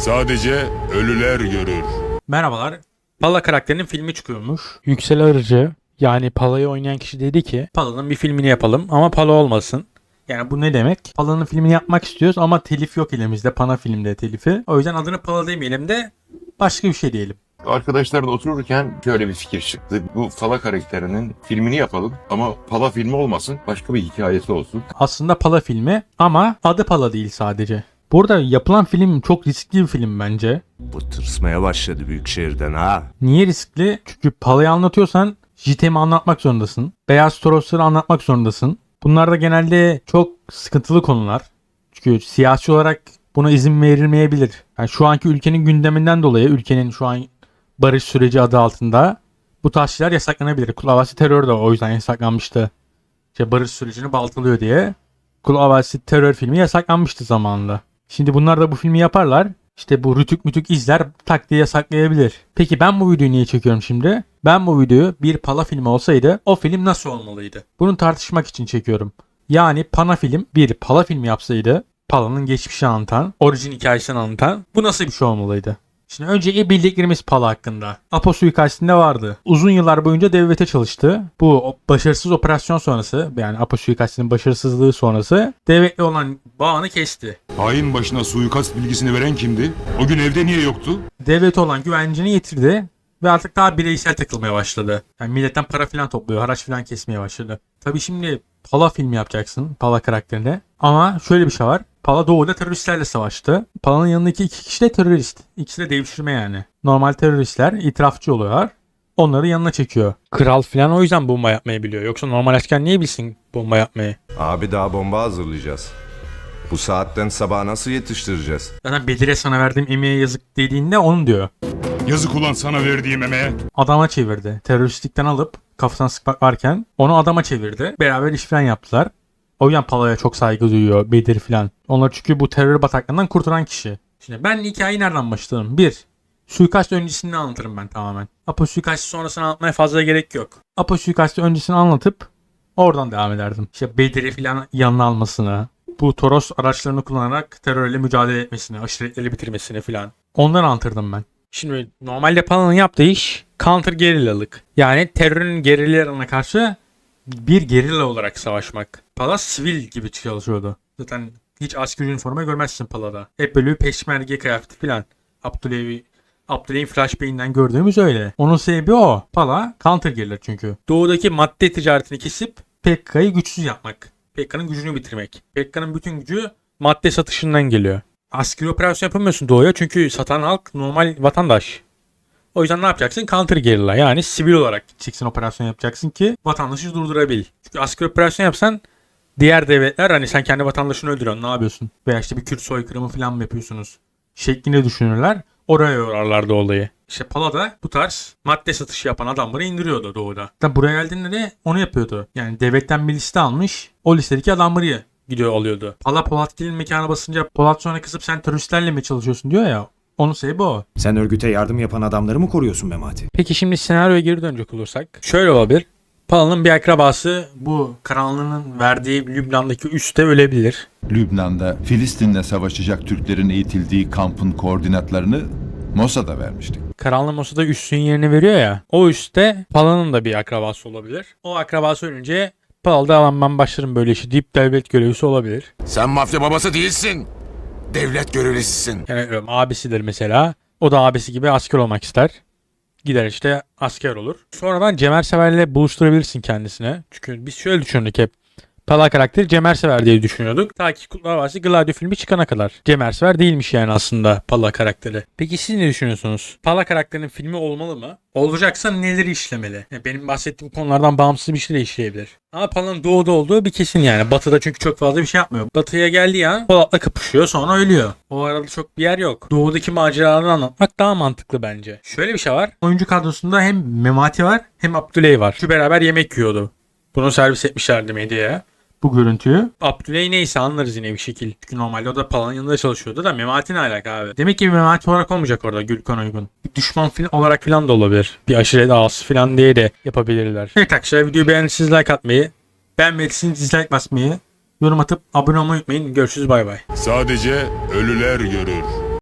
Sadece ölüler görür. Merhabalar. Pala karakterinin filmi çıkıyormuş. Yüksel Arıcı yani Pala'yı oynayan kişi dedi ki Pala'nın bir filmini yapalım ama Pala olmasın. Yani bu ne demek? Pala'nın filmini yapmak istiyoruz ama telif yok elimizde. Pana filmde telifi. O yüzden adını Pala demeyelim de başka bir şey diyelim. Arkadaşlarla otururken şöyle bir fikir çıktı. Bu Pala karakterinin filmini yapalım ama Pala filmi olmasın, başka bir hikayesi olsun. Aslında Pala filmi ama adı Pala değil sadece. Burada yapılan film çok riskli bir film bence. Bu tırsmaya başladı büyük şehirden ha. Niye riskli? Çünkü Pala'yı anlatıyorsan JITEM'i anlatmak zorundasın. Beyaz Torosları anlatmak zorundasın. Bunlar da genelde çok sıkıntılı konular. Çünkü siyasi olarak buna izin verilmeyebilir. Yani şu anki ülkenin gündeminden dolayı ülkenin şu an barış süreci adı altında bu tarz şeyler yasaklanabilir. Kul Havası terör de o yüzden yasaklanmıştı. İşte barış sürecini baltalıyor diye. Kul Havası terör filmi yasaklanmıştı zamanında. Şimdi bunlar da bu filmi yaparlar. İşte bu rütük mütük izler tak diye yasaklayabilir. Peki ben bu videoyu niye çekiyorum şimdi? Ben bu videoyu bir Pala filmi olsaydı o film nasıl olmalıydı? Bunu tartışmak için çekiyorum. Yani Pana film bir Pala filmi yapsaydı Pala'nın geçmişini anlatan, orijin hikayesini anlatan bu nasıl bir şey olmalıydı? Şimdi önce bildiklerimiz Pala hakkında. Apo suikastinde vardı. Uzun yıllar boyunca devlete çalıştı. Bu başarısız operasyon sonrası yani Apo suikastinin başarısızlığı sonrası devletle olan bağını kesti. Hain başına suikast bilgisini veren kimdi? O gün evde niye yoktu? devlete olan güvencini yitirdi ve artık daha bireysel takılmaya başladı. Yani milletten para falan topluyor, haraç falan kesmeye başladı. Tabii şimdi Pala filmi yapacaksın, Pala karakterine. Ama şöyle bir şey var. Pala doğuda teröristlerle savaştı. Pala'nın yanındaki iki kişi de terörist. İkisi de devşirme yani. Normal teröristler itirafçı oluyorlar. Onları yanına çekiyor. Kral falan o yüzden bomba yapmayı biliyor. Yoksa normal asker niye bilsin bomba yapmayı? Abi daha bomba hazırlayacağız. Bu saatten sabah nasıl yetiştireceğiz? Zaten Bedir'e sana verdiğim emeğe yazık dediğinde onu diyor. Yazık ulan sana verdiğim emeğe. adama çevirdi. Teröristlikten alıp kafasına sıkmak varken onu adama çevirdi. Beraber iş falan yaptılar. O yüzden Pala'ya çok saygı duyuyor Bedir falan. Onlar çünkü bu terör bataklığından kurtaran kişi. Şimdi ben hikayeyi nereden başladım? Bir, suikast öncesini anlatırım ben tamamen. Apo suikastı sonrasını anlatmaya fazla gerek yok. Apo suikastı öncesini anlatıp oradan devam ederdim. İşte Bedir'i falan yanına almasını, bu Toros araçlarını kullanarak terörle mücadele etmesini, aşiretleri bitirmesini falan. Onları anlatırdım ben. Şimdi normalde Pala'nın yaptığı iş counter gerillalık. Yani terörün gerillalarına karşı bir gerilla olarak savaşmak. Pala sivil gibi çalışıyordu. Zaten hiç askeri üniforma görmezsin Pala'da. Hep böyle peşmerge kıyafeti falan. Abdülhamid Abdülhamid Flashbang'den gördüğümüz öyle. Onun sebebi o. Pala counter gerilla çünkü. Doğudaki madde ticaretini kesip PKK'yı güçsüz yapmak. PKK'nın gücünü bitirmek. PKK'nın bütün gücü madde satışından geliyor. Askeri operasyon yapamıyorsun doğuya çünkü satan halk normal vatandaş. O yüzden ne yapacaksın? Counter gerilla yani sivil olarak gideceksin operasyon yapacaksın ki vatandaşı durdurabil. Çünkü askeri operasyon yapsan diğer devletler hani sen kendi vatandaşını öldürüyorsun ne yapıyorsun? Veya işte bir Kürt soykırımı falan mı yapıyorsunuz? Şeklinde düşünürler. Oraya yorarlardı olayı. İşte Pala'da bu tarz madde satışı yapan adamları indiriyordu doğuda. Da buraya geldiğinde de onu yapıyordu. Yani devletten bir liste almış. O listedeki adamları gidiyor alıyordu. Pala Polatgil'in mekanına basınca Polat sonra kızıp sen teröristlerle mi çalışıyorsun diyor ya. Onun sebebi o. Sen örgüte yardım yapan adamları mı koruyorsun Memati? Peki şimdi senaryoya geri dönecek olursak. Şöyle olabilir. Pala'nın bir akrabası bu karanlığının verdiği Lübnan'daki üste ölebilir. Lübnan'da Filistin'le savaşacak Türklerin eğitildiği kampın koordinatlarını Mossad'a vermiştik. Karanlık Mossad'a üstün yerini veriyor ya. O üstte Pala'nın da bir akrabası olabilir. O akrabası ölünce Pala da "Aman ben başlarım böyle işi deyip devlet görevlisi olabilir. Sen mafya babası değilsin. Devlet görevlisisin. Yani abisidir mesela. O da abisi gibi asker olmak ister. Gider işte asker olur. Sonradan Cemer Sever'le buluşturabilirsin kendisine. Çünkü biz şöyle düşündük hep. Pala karakteri Cemer Sever diye düşünüyorduk. Ta ki Kurtlar Vadisi Gladio filmi çıkana kadar. Cemer Sever değilmiş yani aslında Pala karakteri. Peki siz ne düşünüyorsunuz? Pala karakterinin filmi olmalı mı? Olacaksa neleri işlemeli? Ya benim bahsettiğim konulardan bağımsız bir şey de işleyebilir. Ama Pala'nın doğuda olduğu bir kesin yani. Batı'da çünkü çok fazla bir şey yapmıyor. Batı'ya geldiği an Polat'la kapışıyor sonra ölüyor. O arada çok bir yer yok. Doğudaki maceralarını anlatmak daha mantıklı bence. Şöyle bir şey var. Oyuncu kadrosunda hem Memati var hem Abdüley var. Şu beraber yemek yiyordu. Bunu servis etmişlerdi medyaya. Bu görüntüyü. Abdüley neyse anlarız yine bir şekil. Çünkü normalde o da Pala'nın yanında çalışıyordu da Memati ne alaka abi? Demek ki bir Memati olarak olmayacak orada Gülkan Uygun. Bir düşman falan olarak falan da olabilir. Bir aşiret ağası falan diye de yapabilirler. Evet arkadaşlar videoyu beğendiyseniz like atmayı, beğenmediyseniz dislike basmayı, yorum atıp abone olmayı unutmayın. Görüşürüz bay bay. Sadece ölüler görür.